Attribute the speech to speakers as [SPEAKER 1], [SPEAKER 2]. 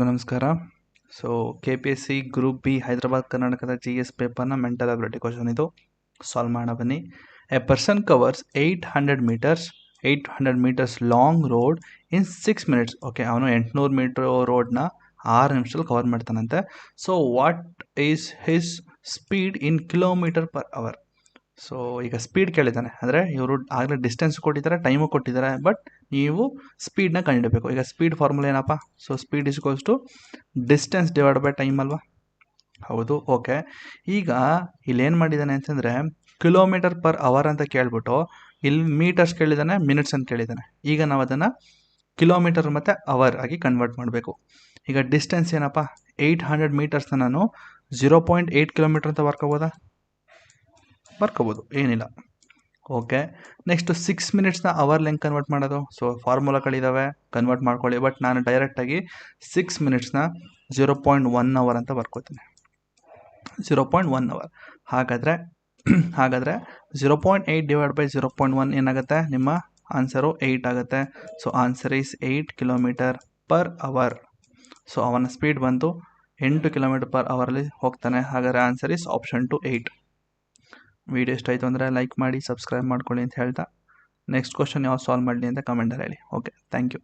[SPEAKER 1] ನಮಸ್ಕಾರ. So K P S C group B Hyderabad ಕರ್ನಾಟಕದ G S ಪೇಪರ್ನ mental ability question ಇದು. Solve ಮಾಡೋ ಬನ್ನಿ. A person covers eight hundred metres eight hundred metres long road in six minutes okay ಅವನು ಎಂಟುನೂರು metre ರೋಡ್ನ ಆರು ನಿಮಿಷದಲ್ಲಿ cover ಮಾಡ್ತಾನಂತೆ. So what is his speed in kilometre per hour so ಈಗ speed ಕೇಳಿದ್ದಾನೆ. ಅಂದರೆ ಇವರು ಆಗಲೇ ಡಿಸ್ಟೆನ್ಸ್ ಕೊಟ್ಟಿದ್ದಾರೆ ಟೈಮು ಕೊಟ್ಟಿದ್ದಾರೆ ಬಟ್ ನೀವು ಸ್ಪೀಡ್ನ ಕಂಡುಹಿಡಬೇಕು. ಈಗ ಸ್ಪೀಡ್ ಫಾರ್ಮುಲಾ ಏನಪ್ಪ? So speed is equals to distance divide by time ಅಲ್ವಾ? ಹೌದು ಓಕೆ ಈಗ ಇಲ್ಲೇನು ಮಾಡಿದ್ದಾನೆ ಅಂತಂದರೆ ಕಿಲೋಮೀಟರ್ ಪರ್ ಅವರ್ ಅಂತ ಕೇಳ್ಬಿಟ್ಟು ಇಲ್ಲಿ ಮೀಟರ್ಸ್ ಕೇಳಿದ್ದಾನೆ ಮಿನಿಟ್ಸ್ ಅಂತ ಕೇಳಿದ್ದಾನೆ. ಈಗ ನಾವು ಅದನ್ನು ಕಿಲೋಮೀಟರ್ ಮತ್ತು ಅವರ್ ಆಗಿ ಕನ್ವರ್ಟ್ ಮಾಡಬೇಕು. ಈಗ ಡಿಸ್ಟೆನ್ಸ್ ಏನಪ್ಪ? ಏಯ್ಟ್ ಹಂಡ್ರೆಡ್ ಮೀಟರ್ಸ್ನ ನಾನು ಝೀರೋ ಪಾಯಿಂಟ್ ಏಯ್ಟ್ ಕಿಲೋಮೀಟರ್ ಅಂತ ಬರ್ಕೋಬೋದಾ? ಬರ್ಕೋಬೋದು ಏನಿಲ್ಲ. ಓಕೆ ನೆಕ್ಸ್ಟು ಸಿಕ್ಸ್ ಮಿನಿಟ್ಸ್ನ ಅವರ್ ಲೆಂಗ್ ಕನ್ವರ್ಟ್ ಮಾಡೋದು. ಸೊ ಫಾರ್ಮುಲಾಗಳಿದ್ದಾವೆ ಕನ್ವರ್ಟ್ ಮಾಡ್ಕೊಳ್ಳಿ. ಬಟ್ ನಾನು ಡೈರೆಕ್ಟಾಗಿ ಸಿಕ್ಸ್ ಮಿನಿಟ್ಸ್ನ ಜೀರೋ ಪಾಯಿಂಟ್ ಒನ್ ಅವರ್ ಅಂತ ಬರ್ಕೋತೀನಿ. ಜೀರೋ ಪಾಯಿಂಟ್ ಒನ್ ಅವರ್ ಹಾಗಾದರೆ ಹಾಗಾದರೆ zero point eight divide by zero point one ಏನಾಗುತ್ತೆ? ನಿಮ್ಮ ಆನ್ಸರು ಏಯ್ಟ್ ಆಗುತ್ತೆ. So answer is eight kilometre per hour so ಅವನ ಸ್ಪೀಡ್ ಬಂದು ಎಂಟು ಕಿಲೋಮೀಟರ್ ಪರ್ ಅವರಲ್ಲಿ ಹೋಗ್ತಾನೆ. ಹಾಗಾದರೆ answer is option two eight video ಇಷ್ಟ ಆಯಿತು ಅಂದರೆ ಲೈಕ್ ಮಾಡಿ ಸಬ್ಸ್ಕ್ರೈಬ್ ಮಾಡ್ಕೊಳ್ಳಿ ಅಂತ ಹೇಳ್ತಾ. ನೆಕ್ಸ್ಟ್ ಕ್ವಶನ್ ಯಾವ ಸಾಲ್ವ್ ಮಾಡಲಿ ಅಂತ ಕಮೆಂಟಲ್ಲಿ ಹೇಳಿ. Okay thank you